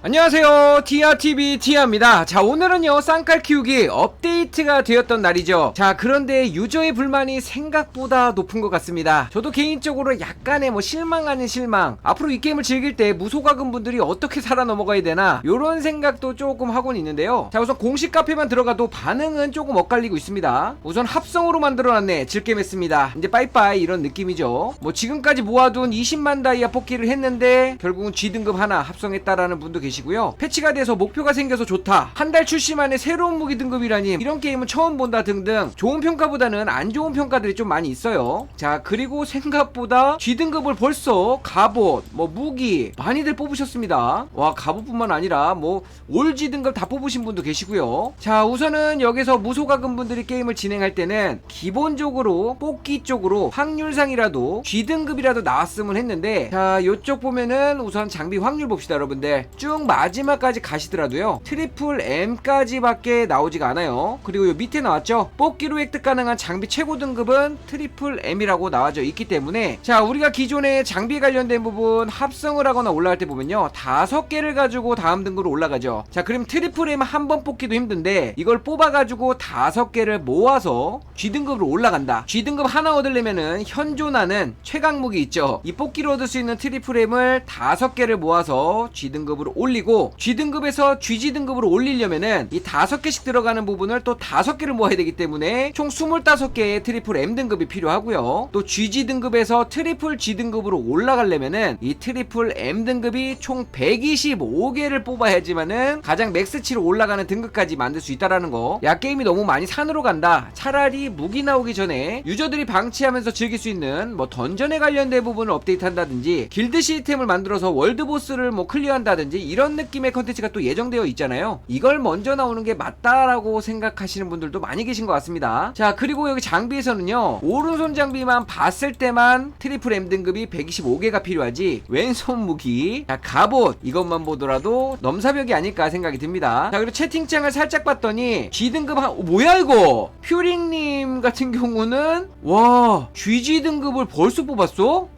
안녕하세요. 티아TV 티아입니다. 자 오늘은요 쌍칼 키우기 업데이트가 되었던 날이죠. 자 그런데 유저의 불만이 생각보다 높은 것 같습니다. 저도 개인적으로 약간의 뭐 실망하는 실망. 앞으로 이 게임을 즐길 때 무소가금 분들이 어떻게 살아 넘어가야 되나 요런 생각도 조금 하곤 있는데요. 자 우선 공식 카페만 들어가도 반응은 조금 엇갈리고 있습니다. 우선 합성으로 만들어놨네. 즐겜 했습니다. 이제 빠이빠이 이런 느낌이죠. 뭐 지금까지 모아둔 20만 다이아 뽑기를 했는데 결국은 G등급 하나 합성했다라는 분도 계 시고요. 패치가 돼서 목표가 생겨서 좋다. 한 달 출시 만에 새로운 무기 등급이라니 이런 게임은 처음 본다 등등 좋은 평가보다는 안 좋은 평가들이 좀 많이 있어요. 자 그리고 생각보다 G등급을 벌써 갑옷 뭐 무기 많이들 뽑으셨습니다. 와 갑옷뿐만 아니라 뭐올 G등급 다 뽑으신 분도 계시고요. 자 우선은 여기서 무소가금 분들이 게임을 진행할 때는 기본적으로 뽑기 쪽으로 확률상이라도 G등급이라도 나왔으면 했는데 자 요쪽 보면은 우선 장비 확률 봅시다 여러분들. 쭉 마지막까지 가시더라도요. 트리플 M까지밖에 나오지가 않아요. 그리고 요 밑에 나왔죠? 뽑기로 획득 가능한 장비 최고 등급은 트리플 M이라고 나와져 있기 때문에 자 우리가 기존에 장비 관련된 부분 합성을 하거나 올라갈 때 보면요. 다섯 개를 가지고 다음 등급으로 올라가죠. 자 그럼 트리플 M 한 번 뽑기도 힘든데 이걸 뽑아가지고 다섯 개를 모아서 G등급으로 올라간다. G등급 하나 얻으려면은 현존하는 최강 무기 있죠. 이 뽑기로 얻을 수 있는 트리플 M을 다섯 개를 모아서 G등급으로 올 리고 G등급에서 GG등급으로 올리려면은 이 다섯 개씩 들어가는 부분을 또 다섯 개를 모아야 되기 때문에 총 25개의 트리플 M 등급이 필요하고요 또 GG 등급에서 트리플 G 등급으로 올라가려면은 이 트리플 M 등급이 총 125개를 뽑아야지만은 가장 맥스치로 올라가는 등급까지 만들 수 있다라는 거. 야 게임이 너무 많이 산으로 간다. 차라리 무기 나오기 전에 유저들이 방치하면서 즐길 수 있는 뭐 던전에 관련된 부분을 업데이트한다든지 길드 시스템을 만들어서 월드 보스를 뭐 클리어한다든지 이런 느낌의 컨텐츠가 또 예정되어 있잖아요. 이걸 먼저 나오는 게 맞다라고 생각하시는 분들도 많이 계신 것 같습니다. 자 그리고 여기 장비에서는요 오른손 장비만 봤을 때만 트리플 M 등급이 125개가 필요하지 왼손 무기 자 갑옷 이것만 보더라도 넘사벽이 아닐까 생각이 듭니다. 자 그리고 채팅창을 살짝 봤더니 G 등급 한 어, 뭐야 이거 퓨링님 같은 경우는 와 GG 등급을 벌써 뽑았어?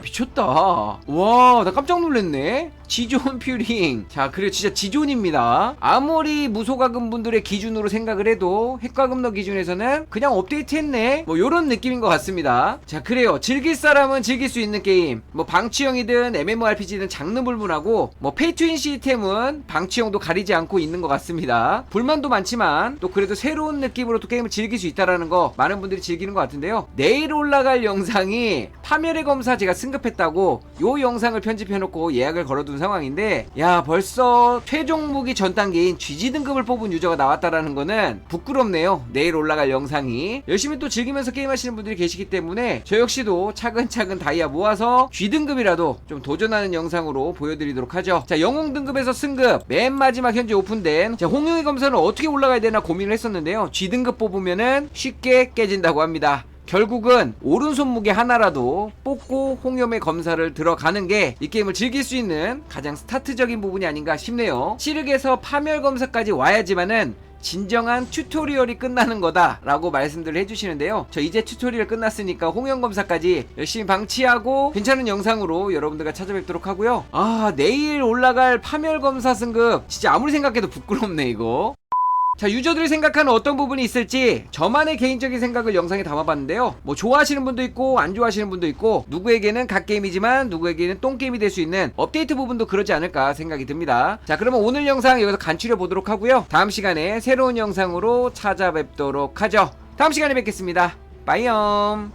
미쳤다. 와, 나 깜짝 놀랐네. 지존 퓨링. 자, 그리고 진짜 지존입니다. 아무리 무소가금 분들의 기준으로 생각을 해도 핵과금러 기준에서는 그냥 업데이트 했네. 뭐, 요런 느낌인 것 같습니다. 자, 그래요. 즐길 사람은 즐길 수 있는 게임. 뭐, 방치형이든 MMORPG든 장르 불문하고, 뭐, 페이투인 시스템은 방치형도 가리지 않고 있는 것 같습니다. 불만도 많지만, 또 그래도 새로운 느낌으로 또 게임을 즐길 수 있다라는 거 많은 분들이 즐기는 것 같은데요. 내일 올라갈 영상이 파멸의 검사 제가 승급했다고 요 영상을 편집해놓고 예약을 걸어둔 상황인데 야 벌써 최종 무기 전 단계인 GG 등급을 뽑은 유저가 나왔다라는 거는 부끄럽네요. 내일 올라갈 영상이. 열심히 또 즐기면서 게임하시는 분들이 계시기 때문에 저 역시도 차근차근 다이아 모아서 G 등급이라도 좀 도전하는 영상으로 보여드리도록 하죠. 자 영웅 등급에서 승급. 맨 마지막 현재 오픈된. 자 홍영의 검사는 어떻게 올라가야 되나 고민을 했었는데요. G 등급 뽑으면은 쉽게 깨진다고 합니다 결국은 오른손 무게 하나라도 뽑고 홍염의 검사를 들어가는 게 이 게임을 즐길 수 있는 가장 스타트적인 부분이 아닌가 싶네요. 시륵에서 파멸 검사까지 와야지만은 진정한 튜토리얼이 끝나는 거다라고 말씀들 해주시는데요. 저 이제 튜토리얼 끝났으니까 홍영 검사까지 열심히 방치하고 괜찮은 영상으로 여러분들과 찾아뵙도록 하고요. 아 내일 올라갈 파멸 검사 승급 진짜 아무리 생각해도 부끄럽네 이거. 자 유저들이 생각하는 어떤 부분이 있을지 저만의 개인적인 생각을 영상에 담아봤는데요. 뭐 좋아하시는 분도 있고 안 좋아하시는 분도 있고 누구에게는 갓게임이지만 누구에게는 똥게임이 될 수 있는 업데이트 부분도 그러지 않을까 생각이 듭니다. 자 그러면 오늘 영상 여기서 간추려 보도록 하고요. 다음 시간에 새로운 영상으로 찾아뵙도록 하죠. 다음 시간에 뵙겠습니다. 빠이염